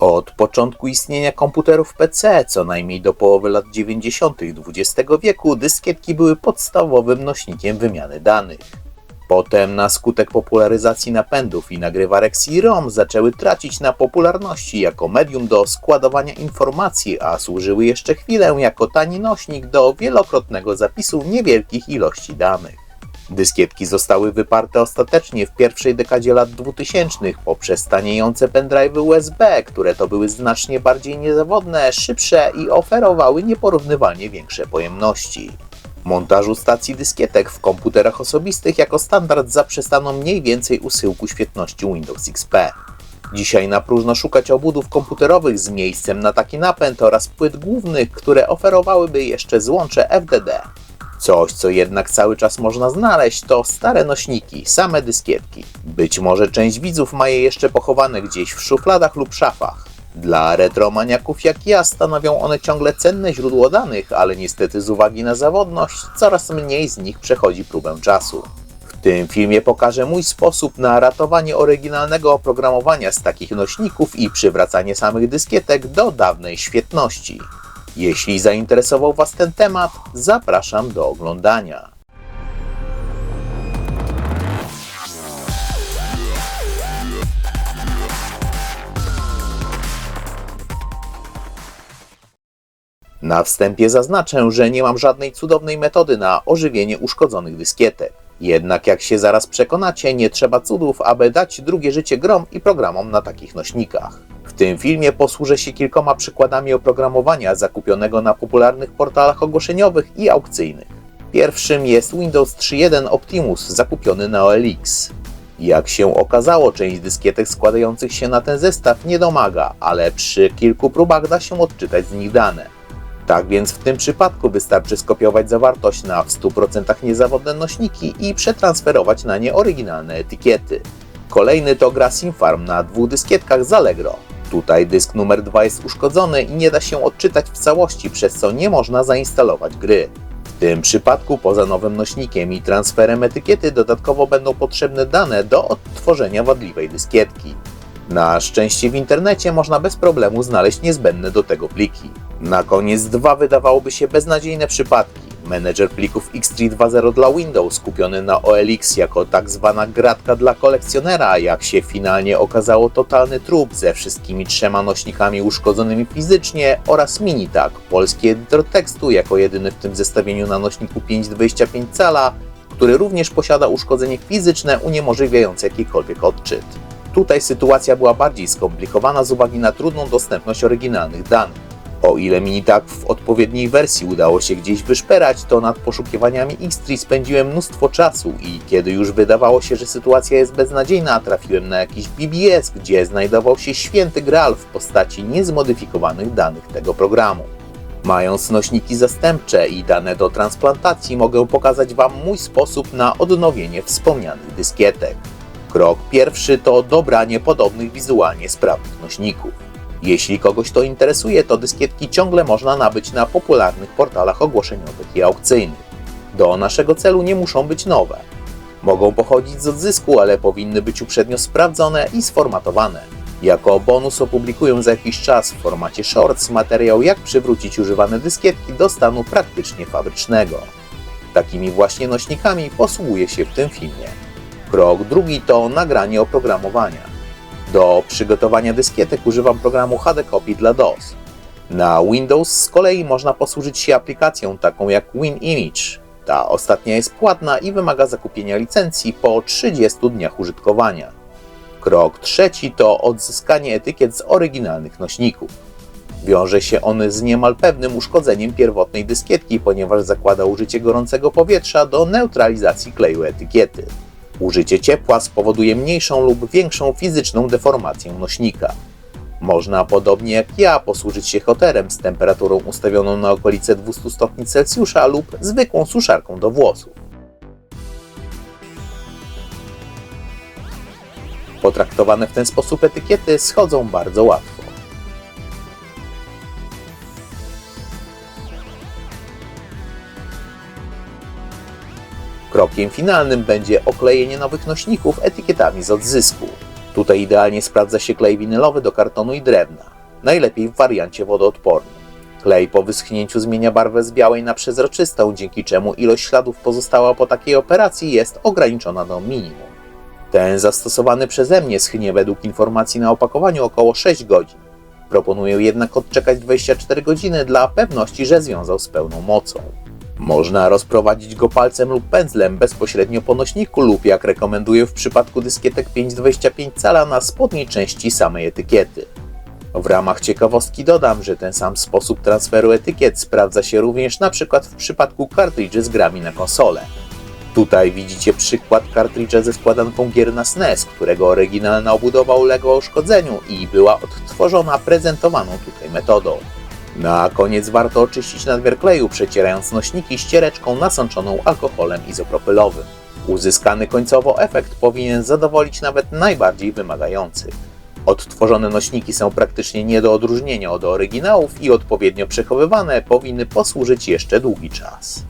Od początku istnienia komputerów PC, co najmniej do połowy lat 90. XX wieku, dyskietki były podstawowym nośnikiem wymiany danych. Potem, na skutek popularyzacji napędów i nagrywarek CD-ROM, zaczęły tracić na popularności jako medium do składowania informacji, a służyły jeszcze chwilę jako tani nośnik do wielokrotnego zapisu niewielkich ilości danych. Dyskietki zostały wyparte ostatecznie w pierwszej dekadzie lat 2000 poprzez taniejące pendrive'y USB, które to były znacznie bardziej niezawodne, szybsze i oferowały nieporównywalnie większe pojemności. Montażu stacji dyskietek w komputerach osobistych jako standard zaprzestano mniej więcej usyłku świetności Windows XP. Dzisiaj na próżno szukać obudów komputerowych z miejscem na taki napęd oraz płyt głównych, które oferowałyby jeszcze złącze FDD. Coś, co jednak cały czas można znaleźć, to stare nośniki, same dyskietki. Być może część widzów ma je jeszcze pochowane gdzieś w szufladach lub szafach. Dla retromaniaków jak ja stanowią one ciągle cenne źródło danych, ale niestety z uwagi na zawodność coraz mniej z nich przechodzi próbę czasu. W tym filmie pokażę mój sposób na ratowanie oryginalnego oprogramowania z takich nośników i przywracanie samych dyskietek do dawnej świetności. Jeśli zainteresował Was ten temat, zapraszam do oglądania. Na wstępie zaznaczę, że nie mam żadnej cudownej metody na ożywienie uszkodzonych dyskietek. Jednak jak się zaraz przekonacie, nie trzeba cudów, aby dać drugie życie grom i programom na takich nośnikach. W tym filmie posłużę się kilkoma przykładami oprogramowania zakupionego na popularnych portalach ogłoszeniowych i aukcyjnych. Pierwszym jest Windows 3.1 Optimus zakupiony na OLX. Jak się okazało, część dyskietek składających się na ten zestaw nie domaga, ale przy kilku próbach da się odczytać z nich dane. Tak więc w tym przypadku wystarczy skopiować zawartość na w 100% niezawodne nośniki i przetransferować na nie oryginalne etykiety. Kolejny to gra Simfarm na dwóch dyskietkach z Allegro. Tutaj dysk numer 2 jest uszkodzony i nie da się odczytać w całości, przez co nie można zainstalować gry. W tym przypadku poza nowym nośnikiem i transferem etykiety dodatkowo będą potrzebne dane do odtworzenia wadliwej dyskietki. Na szczęście w internecie można bez problemu znaleźć niezbędne do tego pliki. Na koniec dwa wydawałoby się beznadziejne przypadki. Menedżer plików X3 2.0 dla Windows kupiony na OLX jako tak zwana gratka dla kolekcjonera, jak się finalnie okazało totalny trup ze wszystkimi trzema nośnikami uszkodzonymi fizycznie oraz Minitag, polski edytor tekstu jako jedyny w tym zestawieniu na nośniku 5,25 cala, który również posiada uszkodzenie fizyczne uniemożliwiające jakikolwiek odczyt. Tutaj sytuacja była bardziej skomplikowana z uwagi na trudną dostępność oryginalnych danych. O ile mi tak w odpowiedniej wersji udało się gdzieś wyszperać, to nad poszukiwaniami X3 spędziłem mnóstwo czasu i kiedy już wydawało się, że sytuacja jest beznadziejna, trafiłem na jakiś BBS, gdzie znajdował się święty graal w postaci niezmodyfikowanych danych tego programu. Mając nośniki zastępcze i dane do transplantacji, mogę pokazać Wam mój sposób na odnowienie wspomnianych dyskietek. Krok pierwszy to dobranie podobnych wizualnie sprawnych nośników. Jeśli kogoś to interesuje, to dyskietki ciągle można nabyć na popularnych portalach ogłoszeniowych i aukcyjnych. Do naszego celu nie muszą być nowe. Mogą pochodzić z odzysku, ale powinny być uprzednio sprawdzone i sformatowane. Jako bonus opublikuję za jakiś czas w formacie shorts materiał jak przywrócić używane dyskietki do stanu praktycznie fabrycznego. Takimi właśnie nośnikami posługuję się w tym filmie. Krok drugi to nagranie oprogramowania. Do przygotowania dyskietek używam programu HD Copy dla DOS. Na Windows z kolei można posłużyć się aplikacją taką jak WinImage. Ta ostatnia jest płatna i wymaga zakupienia licencji po 30 dniach użytkowania. Krok trzeci to odzyskanie etykiet z oryginalnych nośników. Wiąże się on z niemal pewnym uszkodzeniem pierwotnej dyskietki, ponieważ zakłada użycie gorącego powietrza do neutralizacji kleju etykiety. Użycie ciepła spowoduje mniejszą lub większą fizyczną deformację nośnika. Można, podobnie jak ja, posłużyć się hoterem z temperaturą ustawioną na okolice 200 stopni Celsjusza lub zwykłą suszarką do włosów. Potraktowane w ten sposób etykiety schodzą bardzo łatwo. Krokiem finalnym będzie oklejenie nowych nośników etykietami z odzysku. Tutaj idealnie sprawdza się klej winylowy do kartonu i drewna, najlepiej w wariancie wodoodpornym. Klej po wyschnięciu zmienia barwę z białej na przezroczystą, dzięki czemu ilość śladów pozostała po takiej operacji jest ograniczona do minimum. Ten zastosowany przeze mnie schnie według informacji na opakowaniu około 6 godzin. Proponuję jednak odczekać 24 godziny dla pewności, że związał z pełną mocą. Można rozprowadzić go palcem lub pędzlem bezpośrednio po nośniku lub jak rekomenduję w przypadku dyskietek 525 cala na spodniej części samej etykiety. W ramach ciekawostki dodam, że ten sam sposób transferu etykiet sprawdza się również przykład w przypadku kartridży z grami na konsolę. Tutaj widzicie przykład kartridża ze składanką gier na SNES, którego oryginalna obudowa uległa uszkodzeniu i była odtworzona prezentowaną tutaj metodą. Na koniec warto oczyścić nadmiar kleju, przecierając nośniki ściereczką nasączoną alkoholem izopropylowym. Uzyskany końcowo efekt powinien zadowolić nawet najbardziej wymagających. Odtworzone nośniki są praktycznie nie do odróżnienia od oryginałów i odpowiednio przechowywane powinny posłużyć jeszcze długi czas.